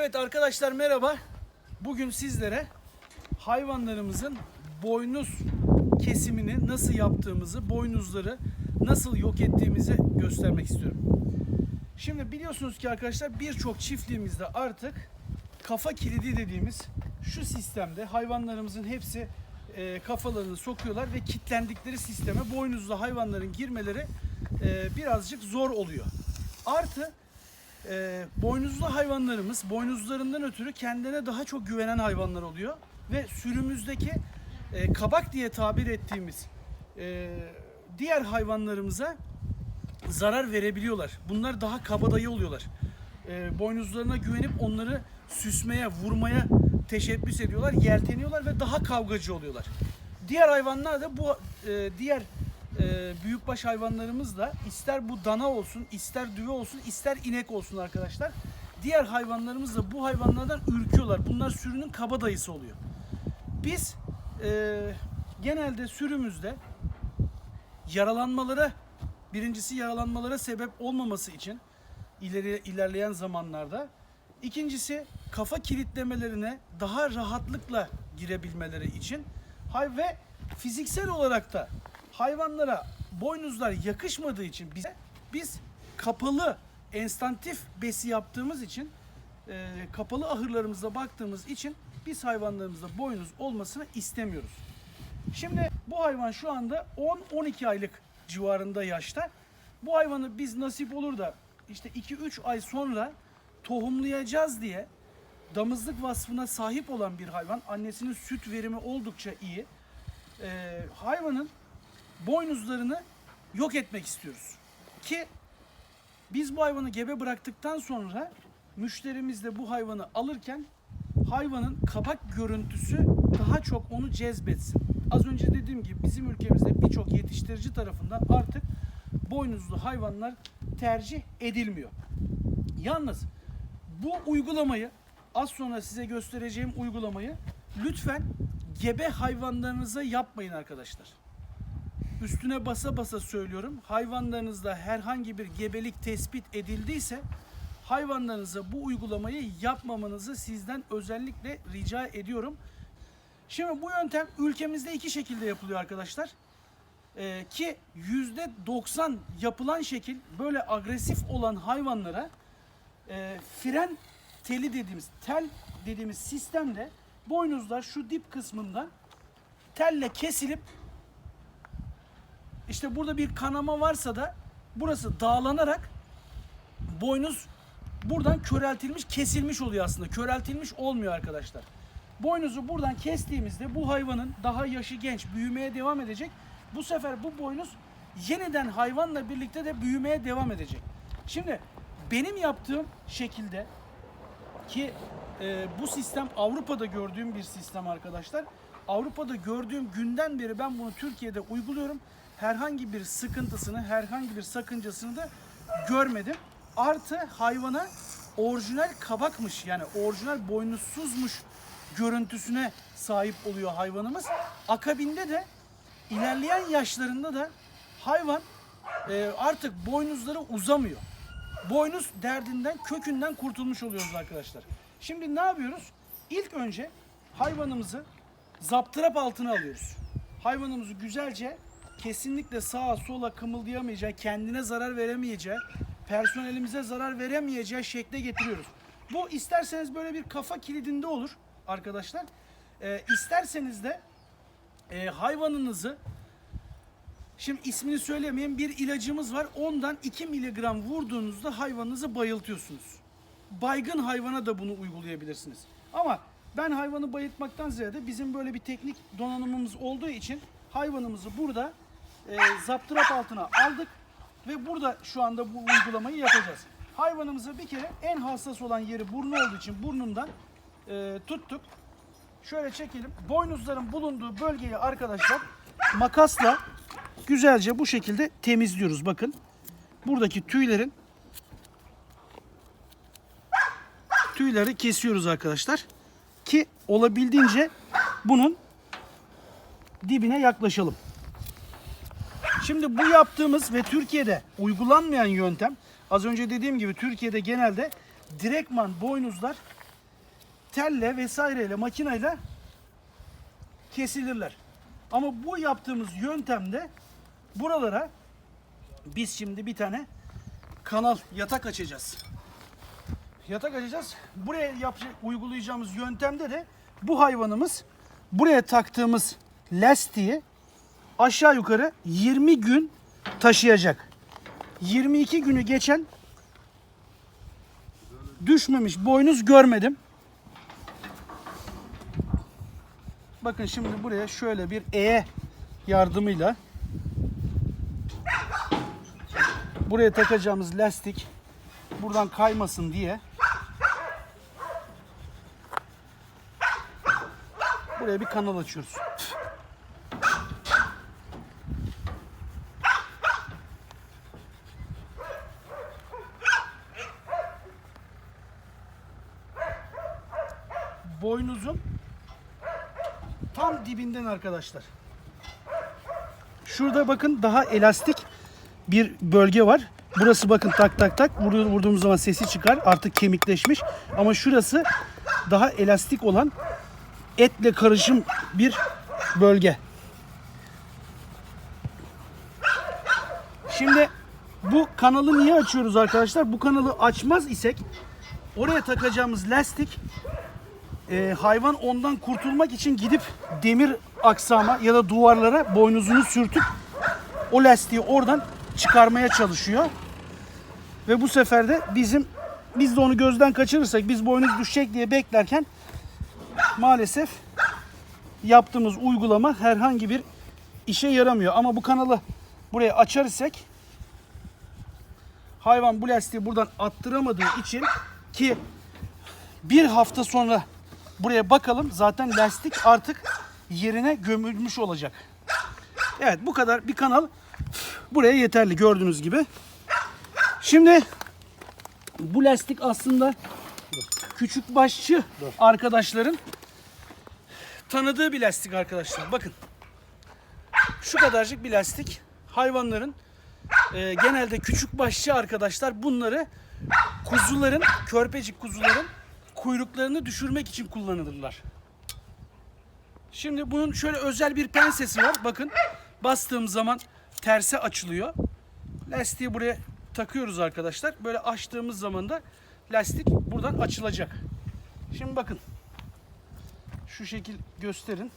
Evet arkadaşlar merhaba. Bugün sizlere hayvanlarımızın boynuz kesimini nasıl yaptığımızı, boynuzları nasıl yok ettiğimizi göstermek istiyorum. Şimdi biliyorsunuz ki arkadaşlar birçok çiftliğimizde artık kafa kilidi dediğimiz şu sistemde hayvanlarımızın hepsi e, kafalarını sokuyorlar ve kilitlendikleri sisteme boynuzlu hayvanların girmeleri e, birazcık zor oluyor. Artı e, boynuzlu hayvanlarımız boynuzlarından ötürü kendine daha çok güvenen hayvanlar oluyor ve sürümüzdeki e, kabak diye tabir ettiğimiz e, diğer hayvanlarımıza zarar verebiliyorlar. Bunlar daha kabadayı oluyorlar. E, boynuzlarına güvenip onları süsmeye, vurmaya teşebbüs ediyorlar, yelteniyorlar ve daha kavgacı oluyorlar. Diğer hayvanlar da bu e, diğer e, büyükbaş hayvanlarımız da ister bu dana olsun, ister düve olsun, ister inek olsun arkadaşlar. Diğer hayvanlarımız da bu hayvanlardan ürküyorlar. Bunlar sürünün kabadayısı oluyor. Biz e, genelde sürümüzde yaralanmalara birincisi yaralanmalara sebep olmaması için ileri ilerleyen zamanlarda ikincisi kafa kilitlemelerine daha rahatlıkla girebilmeleri için hay ve fiziksel olarak da hayvanlara boynuzlar yakışmadığı için bize biz kapalı enstantif besi yaptığımız için e, kapalı ahırlarımızda baktığımız için biz hayvanlarımızda boynuz olmasını istemiyoruz. Şimdi bu hayvan şu anda 10-12 aylık civarında yaşta. Bu hayvanı biz nasip olur da işte 2-3 ay sonra tohumlayacağız diye damızlık vasfına sahip olan bir hayvan. Annesinin süt verimi oldukça iyi. Ee, hayvanın boynuzlarını yok etmek istiyoruz. Ki biz bu hayvanı gebe bıraktıktan sonra müşterimiz de bu hayvanı alırken hayvanın kabak görüntüsü daha çok onu cezbetsin. Az önce dediğim gibi bizim ülkemizde birçok yetiştirici tarafından artık boynuzlu hayvanlar tercih edilmiyor. Yalnız bu uygulamayı az sonra size göstereceğim uygulamayı lütfen gebe hayvanlarınıza yapmayın arkadaşlar. Üstüne basa basa söylüyorum. Hayvanlarınızda herhangi bir gebelik tespit edildiyse hayvanlarınıza bu uygulamayı yapmamanızı sizden özellikle rica ediyorum. Şimdi bu yöntem ülkemizde iki şekilde yapılıyor arkadaşlar. Ee, ki yüzde 90 yapılan şekil böyle agresif olan hayvanlara e, fren teli dediğimiz tel dediğimiz sistemde boynuzlar şu dip kısmından telle kesilip işte burada bir kanama varsa da burası dağlanarak boynuz buradan köreltilmiş, kesilmiş oluyor aslında. Köreltilmiş olmuyor arkadaşlar. Boynuzu buradan kestiğimizde bu hayvanın daha yaşı genç, büyümeye devam edecek. Bu sefer bu boynuz yeniden hayvanla birlikte de büyümeye devam edecek. Şimdi benim yaptığım şekilde ki e, bu sistem Avrupa'da gördüğüm bir sistem arkadaşlar. Avrupa'da gördüğüm günden beri ben bunu Türkiye'de uyguluyorum. Herhangi bir sıkıntısını, herhangi bir sakıncasını da görmedim. Artı hayvana orijinal kabakmış yani orijinal boynuzsuzmuş görüntüsüne sahip oluyor hayvanımız. Akabinde de ilerleyen yaşlarında da hayvan e, artık boynuzları uzamıyor. Boynuz derdinden kökünden kurtulmuş oluyoruz arkadaşlar. Şimdi ne yapıyoruz? İlk önce hayvanımızı zaptırap altına alıyoruz. Hayvanımızı güzelce kesinlikle sağa sola kımıldayamayacağı, kendine zarar veremeyeceği, personelimize zarar veremeyeceği şekle getiriyoruz. Bu isterseniz böyle bir kafa kilidinde olur arkadaşlar. Ee, isterseniz de e, hayvanınızı Şimdi ismini söylemeyeyim bir ilacımız var. Ondan 2 miligram vurduğunuzda hayvanınızı bayıltıyorsunuz. Baygın hayvana da bunu uygulayabilirsiniz. Ama ben hayvanı bayıltmaktan ziyade bizim böyle bir teknik donanımımız olduğu için hayvanımızı burada e, zaptırap altına aldık ve burada şu anda bu uygulamayı yapacağız. Hayvanımızı bir kere en hassas olan yeri burnu olduğu için burnundan e, tuttuk. Şöyle çekelim. Boynuzların bulunduğu bölgeyi arkadaşlar makasla güzelce bu şekilde temizliyoruz. Bakın. Buradaki tüylerin tüyleri kesiyoruz arkadaşlar. Ki olabildiğince bunun dibine yaklaşalım. Şimdi bu yaptığımız ve Türkiye'de uygulanmayan yöntem az önce dediğim gibi Türkiye'de genelde direktman boynuzlar telle vesaireyle makineyle kesilirler. Ama bu yaptığımız yöntemde buralara biz şimdi bir tane kanal yatak açacağız. Yatak açacağız. Buraya yapacak, uygulayacağımız yöntemde de bu hayvanımız buraya taktığımız lastiği aşağı yukarı 20 gün taşıyacak. 22 günü geçen düşmemiş boynuz görmedim. Bakın şimdi buraya şöyle bir E yardımıyla buraya takacağımız lastik buradan kaymasın diye buraya bir kanal açıyoruz. Boynuzun tam dibinden arkadaşlar. Şurada bakın daha elastik bir bölge var. Burası bakın tak tak tak vurduğumuz zaman sesi çıkar. Artık kemikleşmiş. Ama şurası daha elastik olan etle karışım bir bölge. Şimdi bu kanalı niye açıyoruz arkadaşlar? Bu kanalı açmaz isek oraya takacağımız lastik e, hayvan ondan kurtulmak için gidip demir aksama ya da duvarlara boynuzunu sürtüp o lastiği oradan çıkarmaya çalışıyor. Ve bu sefer de bizim biz de onu gözden kaçırırsak biz boynuz düşecek diye beklerken maalesef yaptığımız uygulama herhangi bir işe yaramıyor. Ama bu kanalı buraya açar isek hayvan bu lastiği buradan attıramadığı için ki bir hafta sonra buraya bakalım zaten lastik artık yerine gömülmüş olacak. Evet bu kadar bir kanal buraya yeterli gördüğünüz gibi. Şimdi bu lastik aslında küçük başçı arkadaşların tanıdığı bir lastik arkadaşlar. Bakın şu kadarcık bir lastik hayvanların e, genelde küçük başçı arkadaşlar bunları kuzuların, körpecik kuzuların kuyruklarını düşürmek için kullanılırlar. Şimdi bunun şöyle özel bir pensesi var. Bakın bastığım zaman terse açılıyor. Lastiği buraya takıyoruz arkadaşlar. Böyle açtığımız zaman da lastik buradan açılacak. Şimdi bakın. Şu şekil gösterin.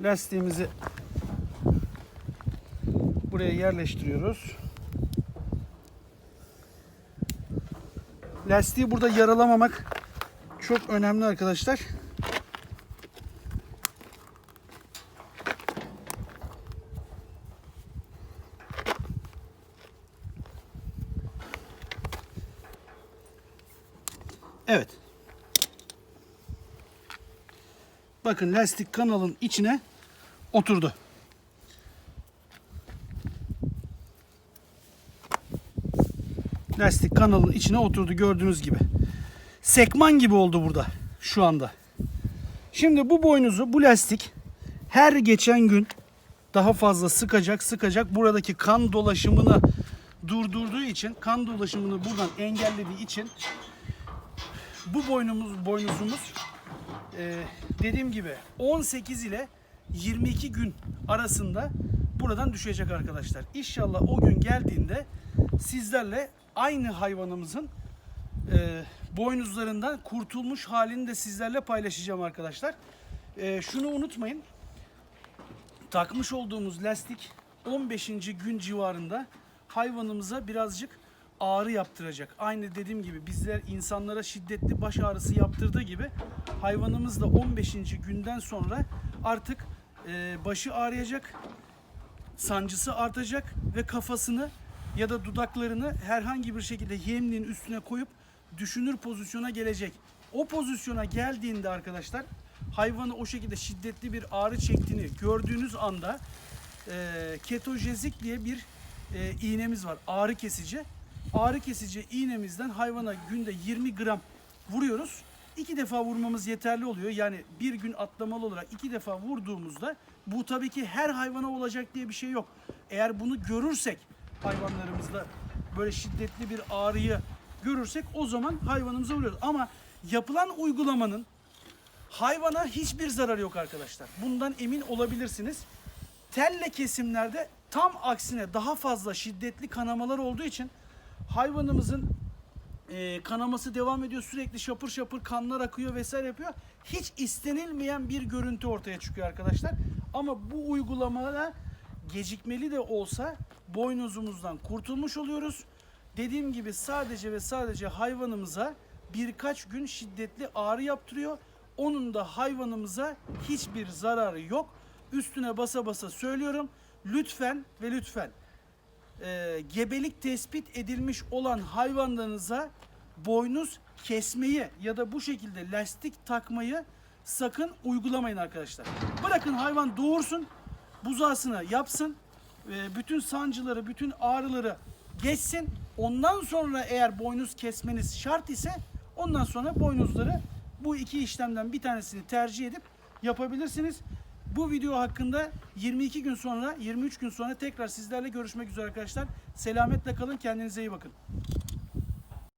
Lastiğimizi buraya yerleştiriyoruz. Lastiği burada yaralamamak çok önemli arkadaşlar. Evet. Bakın lastik kanalın içine oturdu. Lastik kanalın içine oturdu gördüğünüz gibi. Sekman gibi oldu burada şu anda. Şimdi bu boynuzu bu lastik her geçen gün daha fazla sıkacak sıkacak buradaki kan dolaşımını durdurduğu için kan dolaşımını buradan engellediği için bu boynumuz boynuzumuz e, dediğim gibi 18 ile 22 gün arasında buradan düşecek arkadaşlar. İnşallah o gün geldiğinde sizlerle aynı hayvanımızın e, boynuzlarından kurtulmuş halini de sizlerle paylaşacağım arkadaşlar. E, şunu unutmayın. Takmış olduğumuz lastik 15. gün civarında hayvanımıza birazcık ağrı yaptıracak. Aynı dediğim gibi bizler insanlara şiddetli baş ağrısı yaptırdığı gibi hayvanımız da 15. günden sonra artık e, başı ağrıyacak, sancısı artacak ve kafasını ya da dudaklarını herhangi bir şekilde yemliğin üstüne koyup düşünür pozisyona gelecek. O pozisyona geldiğinde arkadaşlar hayvanı o şekilde şiddetli bir ağrı çektiğini gördüğünüz anda e, ketojezik diye bir e, iğnemiz var. Ağrı kesici. Ağrı kesici iğnemizden hayvana günde 20 gram vuruyoruz. İki defa vurmamız yeterli oluyor. Yani bir gün atlamalı olarak iki defa vurduğumuzda bu tabii ki her hayvana olacak diye bir şey yok. Eğer bunu görürsek hayvanlarımızda böyle şiddetli bir ağrıyı görürsek o zaman hayvanımıza vuruyoruz. Ama yapılan uygulamanın hayvana hiçbir zararı yok arkadaşlar. Bundan emin olabilirsiniz. Telle kesimlerde tam aksine daha fazla şiddetli kanamalar olduğu için hayvanımızın e, kanaması devam ediyor. Sürekli şapır şapır kanlar akıyor vesaire yapıyor. Hiç istenilmeyen bir görüntü ortaya çıkıyor arkadaşlar. Ama bu uygulamada gecikmeli de olsa boynuzumuzdan kurtulmuş oluyoruz. Dediğim gibi sadece ve sadece hayvanımıza birkaç gün şiddetli ağrı yaptırıyor. Onun da hayvanımıza hiçbir zararı yok. Üstüne basa basa söylüyorum. Lütfen ve lütfen e, gebelik tespit edilmiş olan hayvanlarınıza boynuz kesmeyi ya da bu şekilde lastik takmayı sakın uygulamayın arkadaşlar. Bırakın hayvan doğursun, buzağısını yapsın, e, bütün sancıları, bütün ağrıları geçsin. Ondan sonra eğer boynuz kesmeniz şart ise ondan sonra boynuzları bu iki işlemden bir tanesini tercih edip yapabilirsiniz. Bu video hakkında 22 gün sonra, 23 gün sonra tekrar sizlerle görüşmek üzere arkadaşlar. Selametle kalın, kendinize iyi bakın.